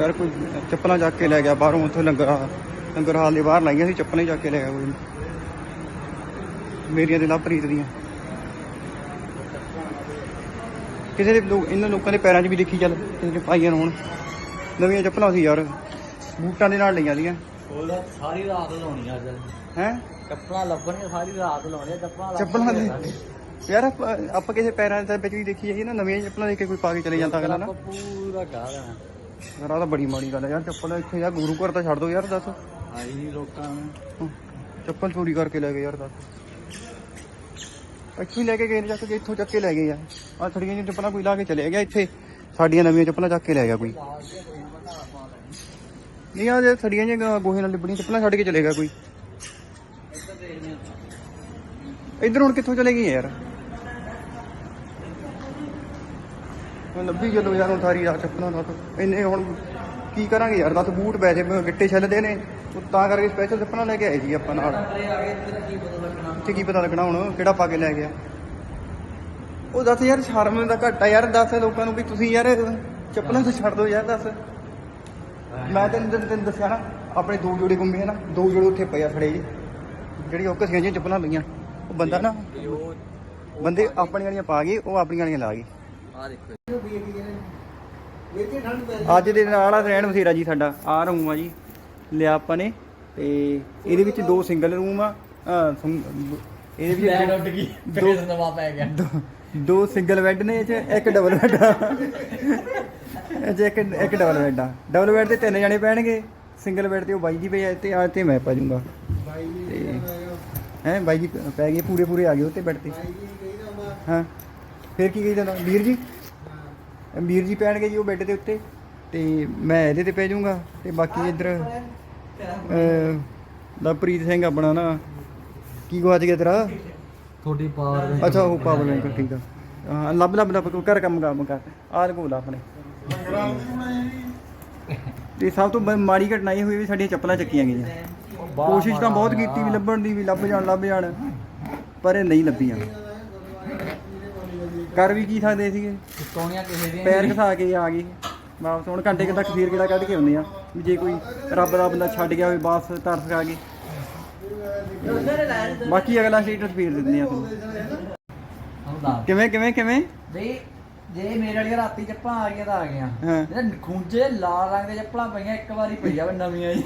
ਯਾਰ ਕੋਈ ਚੱਪਲਾਂ ਚੱਕ ਕੇ ਲੈ ਗਿਆ ਬਾਹਰੋਂ ਉੱਥੋਂ ਲੰਗਰ ਲੰਗਰ ਹਾਲ ਦੇ ਬਾਹਰ ਲਾਈਆਂ ਸੀ ਚੱਪਲਾਂ ਹੀ ਚੱਕ ਕੇ ਲੈ ਗਿਆ ਕੋਈ। ਮੇਰੀਆਂ ਤੇ ਲਵਪ੍ਰੀਤ ਦੀਆਂ। ਕਿਸੇ ਦੇ ਲੋਕ ਇਹਨਾਂ ਲੋਕਾਂ ਦੇ ਪੈਰਾਂ 'ਚ ਵੀ ਦੇਖੀ ਚੱਲ ਕਿਸੇ ਦੇ ਪਾਈਆਂ ਹੋਣ। ਨਵੀਆਂ ਚੱਪਲਾਂ ਸੀ ਯਾਰ ਬੂਟਾਂ ਦੇ ਨਾਲ ਲਈਆਂ ਦੀਆਂ ਉਹਦਾ ਸਾਰੀ ਰਾਤ ਲਾਉਣੀ ਅੱਜ। ਹੈ? ਚੱਪਲਾਂ ਲੱਭਣੀਆਂ ਸਾਰੀ ਰਾਤ ਲਾਉਣੀਆਂ ਚੱਪਲਾਂ ਚੱਪਲਾਂ ਦੇ ਯਾਰ ਆਪਾਂ ਕਿਸੇ ਪੈਰਾਂ ਦੇ ਵਿੱਚ ਵੀ ਦੇਖੀ ਜਾਈਏ ਨਾ ਨਵੀਆਂ ਚੱਪਲਾਂ ਦੇਖ ਕੇ ਕੋਈ ਪਾ ਕੇ ਚਲੇ ਜਾਂਦਾ ਅਗਲਾ ਨਾ। ਪੂਰਾ ਗਾਹ ਲੈਣਾ। ਯਾਰ ਆਹ ਤਾਂ ਬੜੀ ਮਾੜੀ ਗੱਲ ਹੈ ਯਾਰ ਚੱਪਲ ਇੱਥੇ ਯਾਰ ਗੁਰੂ ਘਰ ਤਾਂ ਛੱਡ ਦੋ ਯਾਰ ਦੱਸ। ਆਈ ਨਹੀਂ ਲੋਕਾਂ ਨੂੰ। ਚੱਪਲ ਚੋਰੀ ਕਰਕੇ ਲੈ ਗਏ ਯਾਰ ਦੱਸ। ਇੱਥੇ ਹੀ ਲੈ ਕੇ ਗਏ ਨੇ ਚੱਕ ਕੇ ਇੱਥੋਂ ਚੱਕ ਕੇ ਲੈ ਗਏ ਯਾਰ ਆ ਥੜੀਆਂ ਜਿਹੀਆਂ ਚੱਪਲਾਂ ਕੋਈ ਲਾ ਕੇ ਚਲੇ ਗਿਆ ਇੱਥੇ। ਸਾਡੀਆਂ ਨਵੀਆਂ ਚੱਪਲਾਂ ਚੱਕ ਕੇ ਲੈ ਗਿਆ ਕੋਈ। ਨਹੀਂ ਆ ਜੇ ਥੜੀਆਂ ਜਿਹੀਆਂ ਗੋਹੇ ਨਾਲ ਲਿਬੜੀਆਂ ਚੱਪਲਾਂ ਛੱਡ ਕੇ ਚਲੇ ਗਿਆ ਕੋਈ। ਇੱਧਰ ਹੁਣ ਕਿੱਥੋਂ ਚਲੇ ਗਏ ਯਾਰ? ਹੁਣ ਲੱਭੀ ਜਦੋਂ ਯਾਰ ਸਾਰੀ ਰਾਤ ਚੱਪਲਾਂ ਦਾ ਇੰਨੇ ਹੁਣ ਕੀ ਕਰਾਂਗੇ ਯਾਰ ਦੱਸ ਬੂਟ ਵੈਸੇ ਗਿੱਟੇ ਛੱਲਦੇ ਨੇ। ਤਾਂ ਕਰਕੇ ਸਪੈਸ਼ਲ ਚੱਪਲਾਂ ਲੈ ਕੇ ਆਏ ਜੀ ਆਪਾਂ ਨਾਲ। ਆ ਇੱਥੇ ਕੀ ਪਤਾ ਲੱਗਣਾ ਹੁਣ ਕਿਹੜਾ ਪਾ ਕੇ ਲੈ ਗਿਆ। ਉਹ ਦੱਸ ਯਾਰ ਸ਼ਰਮ ਦਾ ਘੱਟ ਆ ਯਾਰ ਦੱਸ ਲੋਕਾਂ ਨੂੰ ਵੀ ਤੁਸੀਂ ਯਾਰ ਚੱਪਲਾਂ ਤਾਂ ਛੱਡ ਦਿਓ ਯਾਰ ਦੱਸ। ਮੈਂ ਤੈਨੂੰ ਤੈਨੂੰ ਦੱਸਿਆ ਨਾ ਆਪਣੇ ਦੋ ਜੋੜੇ ਗੁੰਮੇ ਆ ਨਾ ਦੋ ਜੋੜੇ ਉੱਥੇ ਪਏ ਆ ਖੜੇ ਜੀ ਜਿਹੜੀ ਉਹ ਘਸੀਆਂ ਜਿਹੀਆਂ ਚੱਪਲਾਂ ਲਈਆਂ ਉਹ ਬੰਦਾ ਨਾ ਬੰਦੇ ਆਪਣੀਆਂ ਵਾਲੀਆਂ ਪਾ ਗਏ ਉਹ ਆਪਣੀਆਂ ਵਾਲੀਆਂ ਲਾ ਗਏ ਆ ਦੇਖੋ। ਅੱਜ ਦੇ ਨਾਲ ਆ ਰਹਿਣ ਬਸੇਰਾ ਜੀ ਸਾਡਾ ਆ ਰੂਮ ਆ ਜੀ। ਲਿਆ ਆਪਾਂ ਨੇ ਤੇ ਇਹਦੇ ਵਿੱਚ ਦੋ ਸਿੰਗਲ ਰੂਮ ਆ ਅਹ, ਸੁੰ- ਇਹਦੇ ਵਿੱਚ ਦੋ- ਉੱਡ ਗਈ ਦੋ- ਨਵਾਂ ਪੈ ਗਿਆ। ਦੋ- ਦੋ ਸਿੰਗਲ ਬੈੱਡ ਨੇ ਇਹ 'ਚ ਇੱਕ ਡਬਲ ਬੈੱਡ ਆ। ਇਹ 'ਚ ਇੱਕ ਇੱਕ ਡਬਲ ਬੈੱਡ ਆ। ਡਬਲ ਬੈੱਡ ਤੇ ਤਿੰਨ ਜਣੇ ਪੈਣਗੇ ਸਿੰਗਲ ਬੈੱਡ ਤੇ ਉਹ ਬਾਈ ਜੀ ਪਏ ਆ ਤੇ ਆ ਤੇ ਮੈਂ ਪਾ ਜਾਊਂਗਾ ਤੇ ਹੈ ਬਾਈ ਜੀ ਪੈ ਗਏ ਪੂਰੇ ਪੂਰੇ ਆ ਗਏ ਉੱਤੇ ਬੈੱਡ ਤੇ। ਹਾਂ। ਫਿਰ ਕੀ ਕਹੀ ਜਾਂਦਾ ਵੀਰ ਜੀ? ਵੀਰ ਜੀ ਪੈਣਗੇ ਜੀ ਉਹ ਬੈੱਡ ਦੇ ਉੱਤੇ ਤੇ ਮੈਂ ਇਹਦੇ ਤੇ ਪੈ ਜਾਊਂਗਾ ਤੇ ਬਾਕੀ ਇੱਧਰ ਅਹ, ਲਵਪ੍ਰੀਤ ਸਿੰਘ ਆਪਣਾ ਨਾ ਕੀ ਗਵਾਚ ਗਿਆ ਤੇਰਾ? ਤੁਹਾਡੀ ਪਾਵਰ ਅੱਛਾ ਉਹ ਪਾਵਰ ਬੈਂਕ ਠੀਕ ਆ। ਹਾਂ ਲੱਭ ਲੱਭ ਲੱਭ ਕਰ ਕੰਮ ਕੰਮ ਕਰ। ਆਹ ਲਗੋ ਆਪਣੇ। ਤੇ ਸਭ ਤੋਂ ਬ- ਮਾੜੀ ਘਟਨਾ ਇਹ ਹੋਈ ਵੀ ਸਾਡੀਆਂ ਚੱਪਲਾਂ ਚੱਕੀਆਂ ਗਈਆਂ। ਕੋਸ਼ਿਸ਼ ਤਾਂ ਬਹੁਤ ਕੀਤੀ ਵੀ ਲੱਭਣ ਦੀ ਵੀ ਲੱਭ ਜਾਣ ਲੱਭ ਜਾਣ। ਪਰ ਇਹ ਨਹੀਂ ਲੱਭੀਆਂ। ਕਰ ਵੀ ਕੀ ਸਕਦੇ ਸੀਗੇ? ਸੋਨੀਆਂ ਕਿਸੇ ਦੀਆਂ ਪੈਰ ਘਸਾ ਕੇ ਆ ਗਏ ਵਾਪਸ ਹੁਣ ਘੰਟੇ ਕੁ ਤੱਕ ਫੇਰ ਕਿਹੜਾ ਕੱਢ ਕੇ ਆਉਂਦੇ ਆ। ਵੀ ਜੇ ਕੋਈ ਰੱਬ ਦਾ ਬੰਦਾ ਛੱਡ ਗਿਆ ਹੋਵੇ ਬਾਸ ਤਰਸ ਖਾ ਕੇ। ਬਾਕੀ ਅਗਲਾ ਸਟੇਟਸ ਫੇਰ ਦਿੰਦੇ ਆ ਤੁਹਾਨੂੰ। ਕਿਵੇਂ ਕਿਵੇਂ ਕਿਵੇਂ? ਬਈ ਜੇ ਮੇਰੇ ਵਾਲੀਆਂ ਰਾਤੀ ਚੱਪਲਾਂ ਆ ਗਈਆਂ ਤਾਂ ਆ ਗਈਆਂ। ਹਾਂ। ਜਿਹੜੇ ਲਾਲ ਰੰਗ ਦੇ ਚੱਪਲਾਂ ਪਈਆਂ ਇੱਕ ਵਾਰੀ ਪਈ ਜਾਵੇ ਨਵੀਆਂ ਹੀ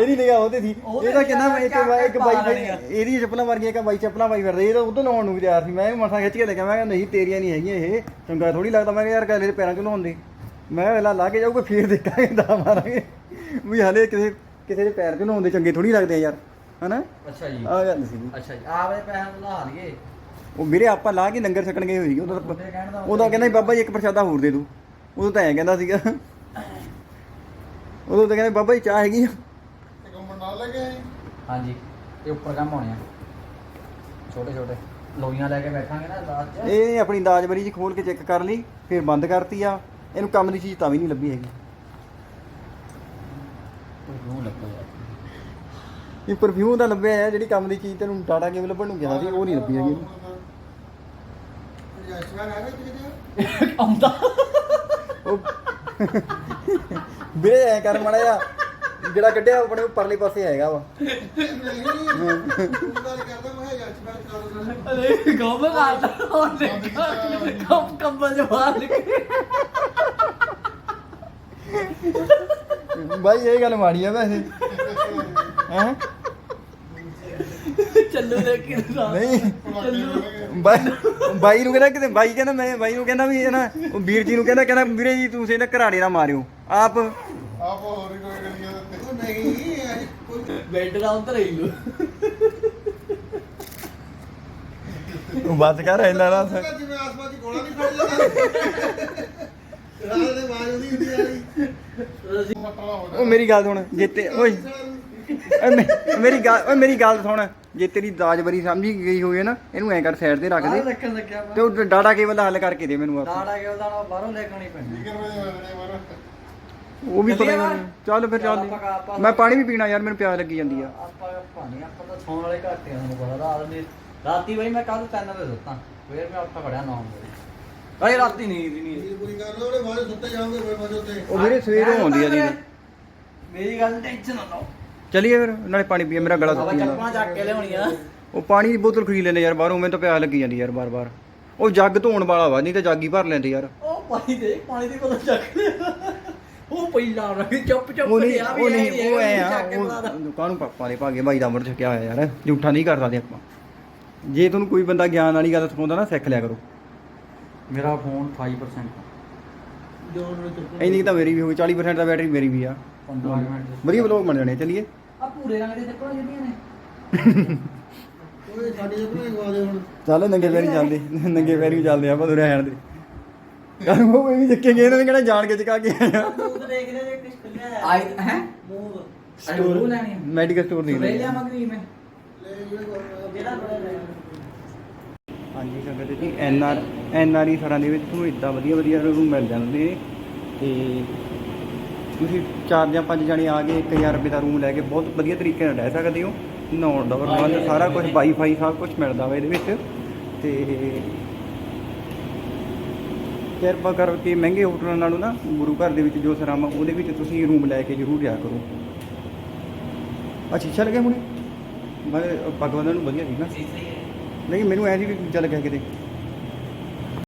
ਇਹਦੀ ਨਿਗਾਹ ਉਹਤੇ ਸੀ ਉਹਦੇ ਇਹ ਤਾਂ ਕਹਿੰਦਾ ਮੈਂ ਇੱਕ ਨਿਗਾਹ ਇੱਕ ਬਾਈ ਪਾ। ਇਹਦੀ ਚੱਪਲਾਂ ਵਰਗੀਆਂ ਇੱਕ ਬਾਈ ਚੱਪਲਾਂ ਪਾਈ ਫਿਰਦੇ। ਇਹ ਤਾਂ ਉਦੋਂ ਲਾਉਣ ਨੂੰ ਵੀ ਤਿਆਰ ਸੀ। ਮੈਂ ਇਹਨੂੰ ਮਸਾਂ ਖਿੱਚ ਕੇ ਲੈ ਗਿਆ ਮੈਂ ਕਿਹਾ ਨਹੀਂ ਤੇਰੀਆਂ ਨਹੀਂ ਹੈਗੀਆਂ ਇਹ। ਚੰਗਾ ਥੋੜੀ ਲੱਗਦਾ। ਮੈਂ ਕਿਹਾ ਯਾਰ ਗਲੇ ਦੇ ਪੈਰਾਂ 'ਚ ਲਾਉਂਦੇ? ਮੈਂ ਵੇਲਾ ਲਾ ਕੇ ਜਾਊਗਾ ਫੇਰ ਦੇਖਾਂਗੇ ਦਾ ਮਾਰਾਂਗੇ। ਵੀ ਹਲੇ ਕਿਸੇ ਕਿਸੇ ਦੇ ਪੈਰ 'ਚ ਲਾਉਂਦੇ? ਚੰਗੇ ਥੋੜੀ ਲੱਗਦੇ ਆ ਯਾਰ। ਹਨਾ? ਅੱਛਾ ਜੀ। ਆ ਗੱਲ ਸੀ। ਅੱਛਾ ਜੀ। ਆਪਦੇ ਪੈਸਿਆਂ ਨੂੰ ਲਾ ਲਈਏ। ਉਹ ਮੇਰੇ ਆਪਾਂ ਲਾ ਕੇ ਲੰਗਰ ਛਕਣ ਗਏ ਹੋਈ ਸੀ ਉਹਦਾ ਤਾਂ- ਕਹਿੰਦਾ ਸੀ, ਬਾਬਾ ਜੀ ਇੱਕ ਪ੍ਰਸ਼ਾਦਾ ਹੋਰ ਦੇ ਦੂ ਉਦੋਂ ਤਾਂ ਐਂ ਕਹਿੰਦਾ ਸੀਗਾ। ਉਦੋਂ ਤਾਂ ਕਹਿੰਦਾ ਬਾਬਾ ਜੀ ਚਾਹ ਹੈਗੀ ਆ। ਹਾਂਜੀ ਇਹ ਉੱਪਰ ਕੰਮ ਹੋਣੇ ਆ। ਛੋਟੇ ਛੋਟੇ। ਲੋਈਆਂ ਲੈ ਕੇ ਬੈਠਾਂਗੇ ਨਾ ਲਾਸਟ ਚ। ਇਹ ਆਪਣੀ ਦਾਜਬਰੀ ਜੀ ਖੋਲ ਕੇ ਚੈੱਕ ਕਰ ਲਈ ਫਿਰ ਬੰਦ ਕਰਤੀ ਆ। ਇਹਨੂੰ ਕੰਮ ਦੀ ਚੀਜ਼ ਤਾਂ ਵੀ ਨਹੀਂ ਲੱਭੀ ਹੈਗੀ। ਯਾਰ ਇਹ ਪਰਫਿਊਮ ਦਾ ਲੱਭਿਆ ਹੈ ਜਿਹੜੀ ਕੰਮ ਦੀ ਚੀਜ਼ ਤੈਨੂੰ ਟਾਟਾ ਕੇਬਲ ਲੱਭਣ ਨੂੰ ਕਿਹਾ ਸੀ ਉਹ ਨਹੀਂ ਲੱਭੀ ਹੈਗੀ। ਆਉਂਦਾ। ਉਹ। ਵੀਰੇ ਐ ਕਰ ਮੜਾ ਜਾ ਜਿਹੜਾ ਕੱਢਿਆ ਆਪਣੇ ਪਰਲੇ ਪਾਸੇ ਹੈਗਾ ਵਾ। ਅਰੇ ਗੋਮ ਕਰਦਾ ਕੰਮ ਕੰਬਲ ਇਹ ਗੱਲ ਮਾੜੀ ਆ ਵੈਸੇ। ਹੈ? ਚੱਲੂ ਦੇ ਕੇ ਨਹੀਂ। ਚੱਲੂ। ਬਾਈ। ਬਾਈ ਨੂੰ ਕਹਿੰਦਾ ਕਿਤੇ ਬਾਈ ਕਹਿੰਦਾ ਮੈਂ ਬਾਈ ਨੂੰ ਕਹਿੰਦਾ ਵੀ ਇਹ ਨਾ ਉਹ ਵੀਰ ਜੀ ਨੂੰ ਕਹਿੰਦਾ ਕਹਿੰਦਾ ਵੀਰੇ ਜੀ ਤੁਸੀਂ ਇਹਨਾਂ ਘਰਾੜੇ ਨਾ ਮਾਰਿਓ। ਆਪ ਬੈੱਡ ਦਾ ਉਧਰ ਹੀ ਲੂ ਬਸ ਕਰ ਇੰਨਾ ਨਾ ਜਿਵੇਂ ਆਸਮਾਨ 'ਚ ਗੋਲਾ ਨਹੀਂ ਫੜ ਜਾਂਦਾ ਰਾਤ ਦੇ ਆਵਾਜ਼ ਉਹਦੀ ਹੁੰਦੀ ਆ ਉਹ ਮੇਰੀ ਗੱਲ ਸੁਣ ਜੇ ਤੇ ਓਏ। ਓਏ ਮੇ- ਮੇਰੀ ਗੱਲ ਓਏ ਮੇਰੀ ਗੱਲ ਸੁਣ। ਜੇ ਤੇਰੀ ਦਾਜਬਰੀ ਸਮਝੀ ਗਈ ਹੋਵੇ ਨਾ ਇਹਨੂੰ ਐਂ ਕਰ ਸਾਈਡ ਤੇ ਰੱਖ ਦੇ। ਰੱਖਣ ਲੱਗਿਆ ਤੇ ਉਹ ਡਾਟਾ ਕੇਬਲ ਦਾ ਹੱਲ ਕਰਕੇ ਦੇ ਮੈਨੂੰ ਆਪ। ਦਾੜਾ ਕੇ ਉਹਦਾ ਬਾਹਰੋਂ ਲੈ ਕੇ ਆਉਣੀ ਪੈਣੀ ਉਹ ਵੀ ਪਤਾ ਚੱਲੀਏ ਨਹੀਂ। ਚੱਲ ਫਿਰ ਚੱਲ। ਮੈਂ ਪਾਣੀ ਵੀ ਪੀਣਾ ਯਾਰ ਮੈਨੂੰ ਪਿਆਸ ਲੱਗੀ ਜਾਂਦੀ ਆ। ਆਪਾਂ ਪਾਣੀ ਆਪਾਂ ਤਾਂ ਸੌਣ ਵਾਲੇ ਘੱਟ ਆ ਤੁਹਾਨੂੰ ਪਤਾ। ਰਾਤ ਦੀ ਰਾਤੀ ਬਈ ਮੈਂ ਕੱਲ 3 ਵਜੇ ਸੁੱਤਾ। ਫੇਰ ਮੈਂ ਉੱਠ ਖੜਿਆ 9 ਵਜੇ। ਅਰੇ ਰਾਤੀ ਨੀਂਦ ਹੀ ਨਹੀਂ ਆਈ। ਨੀਂਦ। ਪੂਰੀ ਕਰ ਲਓ ਉਹਦੇ ਬਾਅਦ ਸੁੱਤੇ ਜਾਓਗੇ ਫਿਰ ਬਾਅਦ ਉੱਤੇ। ਉਹ ਵੀਰੇ ਸਵੇਰੋਂ ਆਉਂਦੀ ਆ ਨੀਂਦ। ਮੇਰੀ ਗੱਲ ਟੈਨਸ਼ਨ ਨਾ ਲਓ। ਚਲਿਏ ਫਿਰ ਨਾਲੇ ਪਾਣੀ ਪੀਏ ਮੇਰਾ ਗਲਾ ਸੁੱਕੀ ਜਾਂਦਾ। ਚੱਪਲਾਂ ਚੱਕ ਕੇ ਲਿਆਉਣੀ ਆ। ਉਹ ਪਾਣੀ ਦੀ ਬੋਤਲ ਖਰੀਦ ਲੈਨੇ ਯਾਰ ਬਾਹਰੋਂ ਮੈਨੂੰ ਤਾਂ ਪਿਆਸ ਲੱਗੀ ਜਾਂਦੀ ਯਾਰ ਬਾਰ-ਬਾਰ ਉਹ ਜੱਗ ਧੋਣ ਵਾਲਾ ਵਾ ਨਹੀਂ ਤਾਂ ਜੱਗ ਹੀ ਭਰ ਲੈਂਦੇ ਯਾਰ। ਉਹ ਪਾਣੀ ਦੇ ਪਾਣੀ ਦੀ ਬੋਤਲ ਚੱਕ ਲਿਆ। ਉਹ ਪਹਿਲਾਂ ਰੱਖੀ ਚੁੱਪ ਚੁੱਪ ਉਹ ਨਹੀਂ ਉਹ ਨਹੀਂ ਉਹ ਐ ਆ। ਉਹ ਕਾਹਨੂੰ ਪਾਪਾ ਦੇ ਭਾਗੇ ਬਾਈ ਦਾ ਅਮਰ ਛਕਿਆ ਹੋਇਆ ਯਾਰ ਝੂਠਾ ਨਹੀਂ ਕਰ ਸਕਦੇ ਆਪਾਂ। ਜੇ ਤੁਹਾਨੂੰ ਕੋਈ ਬੰਦਾ ਗਿਆਨ ਵਾਲੀ ਗੱਲ ਸਿਖਾਉਂਦਾ ਨਾ ਸਿੱਖ ਲਿਆ ਕਰੋ। ਮੇਰਾ ਫੋਨ 5% ਜੋਨ ਨੂੰ ਚੁੱਪ ਇੰਨੀ ਤਾਂ ਮੇਰੀ ਵੀ ਹੋ ਗਈ 40% ਦਾ ਬੈਟਰੀ ਮੇਰੀ ਵੀ ਆ। 15 ਮਿੰਟ। ਵਧੀਆ ਬਲੌਗ ਬਣ ਜਾਣੇ ਚਲਿਏ। ਆ ਪੂਰੇ ਰੰਗ ਦੇ ਚੱਪਲਾਂ ਜਿਹੜੀਆਂ ਨੇ। ਓਏ ਸਾਡੀ ਜਪਨੇ ਗਵਾ ਦੇ ਹੁਣ। ਚੱਲ ਨੰਗੇ ਪੈਰੀ ਚੱਲਦੇ। ਨੰਗੇ ਪੈਰੀ ਚੱਲਦੇ ਆਪਾਂ ਤੁਰੇ ਆਣ ਦੇ। ਕਰ ਉਹ ਵੀ ਚੱਕੇਗੇ ਇਹਨਾਂ ਨੇ ਕਿਹੜਾ ਜਾਣ ਕੇ ਚਕਾ ਕੇ ਆਇਆ। ਮੂੰਹ ਦੇਖ ਲੈ ਕੁਝ ਖੁੱਲਿਆ ਆਈ ਹੈ? ਮੂੰਹ ਸਟੋਰ ਲੈਣੀ ਆ। ਮੈਡੀਕਲ ਸਟੋਰ ਦੀ ਲੈ ਲਿਆ ਮਗਰੀ ਮੈਂ। ਲੈ ਜਿਹੜਾ ਬੜਾ ਲੈ ਹਾਂਜੀ ਸੰਗਤ ਜੀ ਐਨ ਆਰ ਐਨ ਆਰ ਸਰਾਂ ਦੇ ਵਿੱਚ ਤੁਹਾਨੂੰ ਇਦਾਂ ਵਧੀਆ ਵਧੀਆ ਰੂਮ ਮਿਲ ਜਾਂਦੇ ਨੇ। ਤੇ ਤੁਸੀਂ ਚਾਰ ਜਾਂ ਪੰਜ ਜਣੇ ਆ ਕੇ 1000 ਰੁਪਏ ਦਾ ਰੂਮ ਲੈ ਕੇ ਬਹੁਤ ਵਧੀਆ ਤਰੀਕੇ ਨਾਲ ਰਹਿ ਸਕਦੇ ਹੋ। ਨਹਾਉਣ ਦਾ ਪ੍ਰਬੰਧ ਸਾਰਾ ਕੁਝ ਵਾਈਫਾਈ ਸਭ ਕੁਝ ਮਿਲਦਾ ਵਾ ਇਹਦੇ ਵਿੱਚ। ਤੇ ਕਿਰਪਾ ਕਰਕੇ ਮਹਿੰਗੇ ਹੋਟਲਾਂ ਨਾਲੋਂ ਨਾ ਗੁਰੂ ਘਰ ਦੇ ਵਿੱਚ ਜੋ ਸਰਾਮਾ ਉਹਦੇ ਵਿੱਚ ਤੁਸੀਂ ਰੂਮ ਲੈ ਕੇ ਜ਼ਰੂਰ ਜਾ ਕਰੋ। ਆ ਸ਼ੀਸ਼ਾ ਲੱਗਿਆ ਹੁਣੇ? ਮੈਂ ਬੰਨਣ ਨੂੰ ਵਧੀਆ ਸੀ ਨਾ ਨਹੀਂ ਮੈਨੂੰ ਐ ਸੀ ਵੀ ਚੱਲ ਗਿਆ ਕਿਤੇ